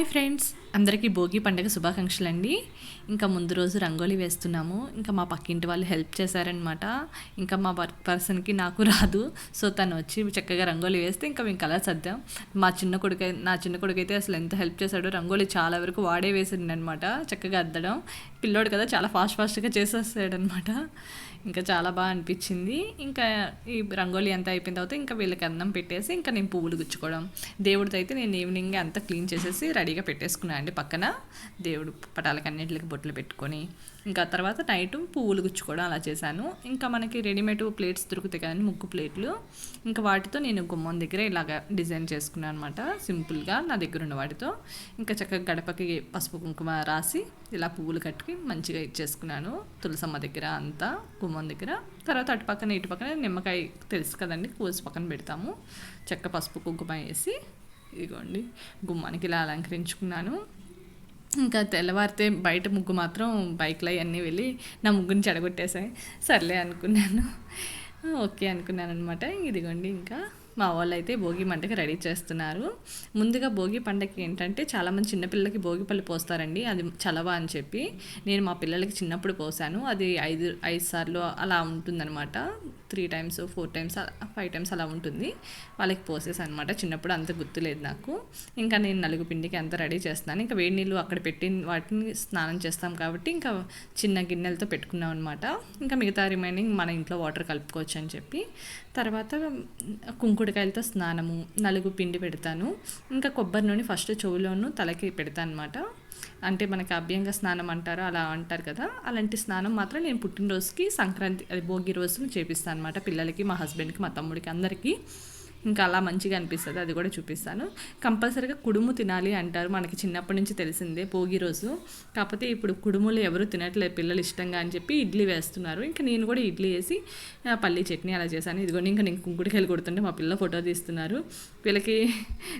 Bye friends. అందరికీ భోగి పండుగ శుభాకాంక్షలు అండి ఇంకా ముందు రోజు రంగోలీ వేస్తున్నాము. ఇంకా మా పక్కింటి వాళ్ళు హెల్ప్ చేశారనమాట ఇంకా మా వర్క్ పర్సన్కి నాకు రాదు. సో తను వచ్చి చక్కగా రంగోలీ వేస్తే ఇంకా మేము కలర్ సర్దాం. మా చిన్న కొడుకు నా చిన్న కొడుకు అయితే అసలు ఎంత హెల్ప్ చేశాడో రంగోలీ చాలా వరకు వాడే వేసిండు అనమాట చక్కగా అద్దడం. పిల్లోడు కదా చాలా ఫాస్ట్ ఫాస్ట్గా చేసేస్తాడనమాట ఇంకా చాలా బాగా అనిపించింది. ఇంకా ఈ రంగోలీ అంతా అయిపోయిన తర్వాత ఇంకా వీళ్ళకి అన్నం పెట్టేసి ఇంకా నేను పువ్వులు గుచ్చుకోవడం. దేవుడితో అయితే నేను ఈవినింగ్ అంతా క్లీన్ చేసేసి రెడీగా పెట్టేసుకున్నాను. అండి పక్కన. దేవుడు పటాలకన్నింటికి బొట్లు పెట్టుకొని. ఇంకా తర్వాత నైట్ పువ్వులు గుచ్చుకోవడం అలా చేశాను. ఇంకా మనకి రెడీమేడ్ ప్లేట్స్ దొరుకుతాయి కదండి ముగ్గు ప్లేట్లు. ఇంకా వాటితో నేను గుమ్మం దగ్గర ఇలాగ డిజైన్ చేసుకున్నాను అనమాట సింపుల్గా నా దగ్గర ఉన్న వాటితో. ఇంకా చక్కగా గడపకి పసుపు కుంకుమ రాసి ఇలా పువ్వులు కట్టుకి మంచిగా ఇచ్చేసుకున్నాను తులసమ్మ దగ్గర అంతా గుమ్మం దగ్గర. తర్వాత అటు పక్కన ఇటు పక్కన నిమ్మకాయ తెలుసు కదండి కోసి పక్కన పెడతాము. చెక్క పసుపు కుంకుమ వేసి ఇదిగోండి గుమ్మానికి ఇలా అలంకరించుకున్నాను. ఇంకా తెల్లవారితే బయట ముగ్గు మాత్రం బైక్లో అవన్నీ వెళ్ళి నా ముగ్గుని చెడగొట్టేసాయి సర్లే అనుకున్నాను. ఓకే అనుకున్నాను అనమాట ఇదిగోండి ఇంకా మా వాళ్ళు అయితే భోగి పండగ రెడీ చేస్తున్నారు. ముందుగా భోగి పండగకి ఏంటంటే చాలామంది చిన్నపిల్లలకి భోగి పళ్ళు పోస్తారండి అది చలవ అని చెప్పి. నేను మా పిల్లలకి చిన్నప్పుడు పోసాను అది ఐదు ఐదు సార్లు అలా ఉంటుందన్నమాట. Three times four times five times అలా ఉంటుంది. వాళ్ళకి పోసేసి అనమాట చిన్నప్పుడు అంత గుర్తులేదు నాకు. ఇంకా నేను నలుగు పిండికి అంత రెడీ చేస్తాను ఇంకా వేడి నీళ్ళు అక్కడ పెట్టి వాటిని స్నానం చేస్తాం కాబట్టి ఇంకా చిన్న గిన్నెలతో పెట్టుకున్నాం అనమాట ఇంకా మిగతా రిమైనింగ్ మన ఇంట్లో వాటర్ కలుపుకోవచ్చు అని చెప్పి. తర్వాత కుంకుడుకాయలతో స్నానము నలుగు పిండి పెడతాను. ఇంకా కొబ్బరి నూనె ఫస్ట్ చెవులోను తలకి పెడతాను అనమాట అంటే మనకి అభ్యంగా స్నానం అంటారు అలా అంటారు కదా. అలాంటి స్నానం మాత్రం నేను పుట్టినరోజుకి సంక్రాంతి అది భోగి రోజు చేపిస్తాను అనమాట పిల్లలకి మా హస్బెండ్కి మా తమ్ముడికి అందరికీ. ఇంకా అలా మంచిగా అనిపిస్తుంది అది కూడా చూపిస్తాను. కంపల్సరీగా కుడుము తినాలి అంటారు మనకి చిన్నప్పటి నుంచి తెలిసిందే భోగి రోజు. కాకపోతే ఇప్పుడు కుడుములు ఎవరు తినట్లేదు పిల్లలు ఇష్టంగా అని చెప్పి ఇడ్లీ వేస్తున్నారు. ఇంకా నేను కూడా ఇడ్లీ వేసి పల్లీ చట్నీ అలా చేశాను. ఇదిగోండి ఇంకా నేను కుంకుడికాయలు కొడుతుంటే మా పిల్ల ఫోటో తీస్తున్నారు. వీళ్ళకి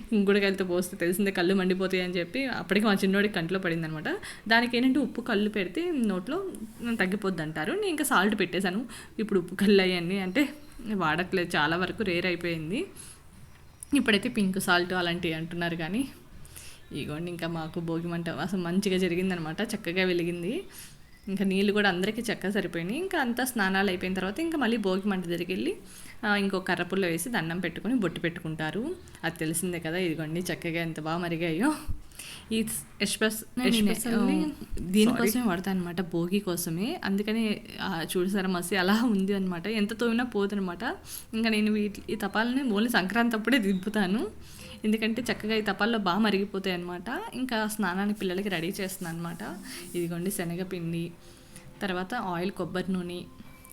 కుంకుడికాయలతో పోస్తే తెలిసిందే కళ్ళు మండిపోతాయి అని చెప్పి అప్పటికి మా చిన్నోడికి కంట్లో పడింది అనమాట దానికి ఏంటంటే ఉప్పు కళ్ళు పెడితే నోట్లో తగ్గిపోద్ది అంటారు నేను ఇంకా సాల్ట్ పెట్టేశాను. ఇప్పుడు ఉప్పు కళ్ళు అయ్యాన్ని అంటే వాడట్లేదు. చాలా వరకు రేర్ అయిపోయింది. ఇప్పుడైతే పింక్ సాల్ట్ అలాంటివి అంటున్నారు కానీ ఇగోండి ఇంకా మాకు భోగి మంట అసలు మంచిగా జరిగిందనమాట. చక్కగా వెలిగింది. ఇంకా నీళ్ళు కూడా అందరికీ చక్కగా సరిపోయినాయి. ఇంకా అంతా స్నానాలు అయిపోయిన తర్వాత ఇంకా మళ్ళీ భోగి మంట దగ్గరికి వెళ్ళి ఇంకో కర్రపుల్లో వేసి దండం పెట్టుకొని బొట్టు పెట్టుకుంటారు. అది తెలిసిందే కదా ఇదిగోండి చక్కగా ఎంత బాగా మరిగాయో. ఈ ఎక్స్ప్రెస్ దీనికోసమే వాడతాను అనమాట భోగి కోసమే. అందుకని చూడసారా మసి అలా ఉంది అనమాట ఎంత తోమినా పోదనమాట ఇంకా నేను వీటి ఈ తపాలని ఓన్లీ సంక్రాంతి అప్పుడే దింపుతాను. ఎందుకంటే చక్కగా ఈ తపాల్లో బాగా మరిగిపోతాయి అనమాట ఇంకా స్నానానికి పిల్లలకి రెడీ చేస్తున్నాను అనమాట ఇదిగోండి శనగపిండి తర్వాత ఆయిల్ కొబ్బరి నూనె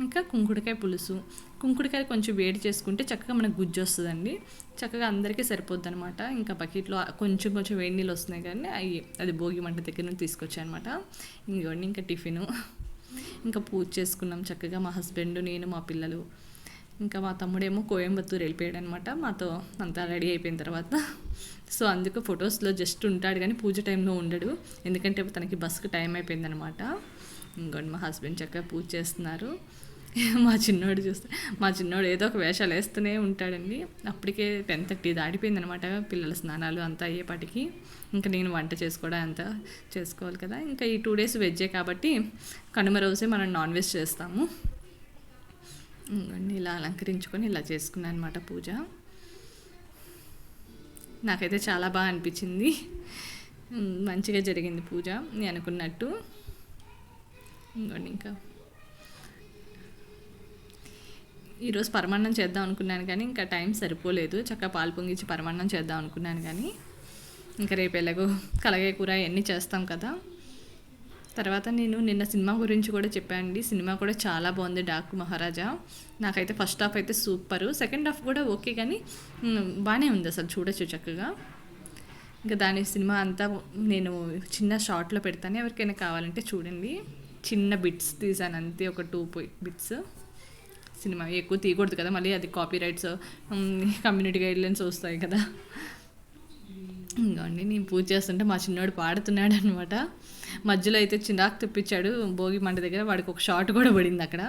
ఇంకా కుంకుడుకాయ పులుసు. కుంకుడుకాయ కొంచెం వేడి చేసుకుంటే చక్కగా మనకు గుజ్జు వస్తుందండి. చక్కగా అందరికీ సరిపోద్ది అనమాట ఇంకా బకెట్లో కొంచెం కొంచెం వేడి నీళ్ళు వస్తున్నాయి కానీ అవి అది భోగి మంట దగ్గర నుంచి తీసుకొచ్చాయి అనమాట ఇంకోండి ఇంకా టిఫిను. ఇంకా పూజ చేసుకున్నాం చక్కగా మా హస్బెండ్ నేను మా పిల్లలు. ఇంకా మా తమ్ముడేమో కోయంబత్తూరు వెళ్ళిపోయాడు అనమాట మాతో అంతా రెడీ అయిపోయిన తర్వాత. సో అందుకు ఫొటోస్లో జస్ట్ ఉంటాడు కానీ పూజ టైంలో ఉండడు. ఎందుకంటే తనకి బస్కి టైం అయిపోయిందనమాట. ఇంకోటి మా హస్బెండ్ చక్కగా పూజ చేస్తున్నారు. మా చిన్నోడు చూస్తే మా చిన్నోడు ఏదో ఒక వేషాలు వేస్తూనే ఉంటాడండి. అప్పటికే టెన్ థర్టీ దాటిపోయింది అనమాట పిల్లల స్నానాలు అంతా అయ్యేపాటికి. ఇంకా నేను వంట చేసుకోవడం అంతా చేసుకోవాలి కదా. ఇంకా ఈ టూ డేస్ వెజ్జే కాబట్టి కనుమ రోజే మనం నాన్ వెజ్ చేస్తాము. ఇలా అలంకరించుకొని ఇలా చేసుకున్నాను అనమాట పూజ. నాకైతే చాలా బాగా అనిపించింది. మంచిగా జరిగింది పూజ నేను అనుకున్నట్టు. ఇంకోండి ఇంకా. ఈరోజు పరమాన్నం చేద్దాం అనుకున్నాను కానీ ఇంకా టైం సరిపోలేదు. చక్కగా పాలు పొంగించి పరమాన్నం చేద్దాం అనుకున్నాను కానీ. ఇంకా రేపు ఎలాగో కలగే కూర ఇవన్నీ చేస్తాం కదా. తర్వాత నేను నిన్న సినిమా గురించి కూడా చెప్పాను అండి సినిమా కూడా చాలా బాగుంది డాకు మహారాజా. నాకైతే ఫస్ట్ హాఫ్ అయితే సూపర్. సెకండ్ హాఫ్ కూడా ఓకే కానీ బాగానే ఉంది అసలు చూడొచ్చు చక్కగా. ఇంకా దాని సినిమా అంతా నేను చిన్న షార్ట్లో పెడతాను ఎవరికైనా కావాలంటే చూడండి. చిన్న బిట్స్ తీసాను అంతే ఒక టూ బిట్స్. సినిమా ఎక్కువ తీయకూడదు కదా మళ్ళీ అది కాపీ రైట్స్ కమ్యూనిటీ గైడ్లైన్స్ వస్తాయి కదా. ఇంకోండి నేను పూజ చేస్తుంటే మా చిన్నోడు పాడుతున్నాడు అనమాట మధ్యలో అయితే చిరాకు తెప్పించాడు. భోగి మంట దగ్గర వాడికి ఒక షార్ట్ కూడా పడింది అక్కడ.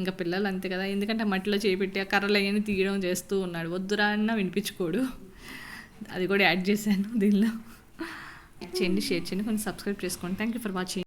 ఇంకా పిల్లలు అంతే కదా ఎందుకంటే మట్టిలో చేపెట్టి ఆ కర్రలు అయ్యని తీయడం చేస్తూ ఉన్నాడు. వద్దురా అన్న వినిపించుకోడు. అది కూడా యాడ్ చేశాను దీనిలో. చేయండి షేర్ చేయండి కొంచెం సబ్స్క్రైబ్ చేసుకోండి. Thank you for watching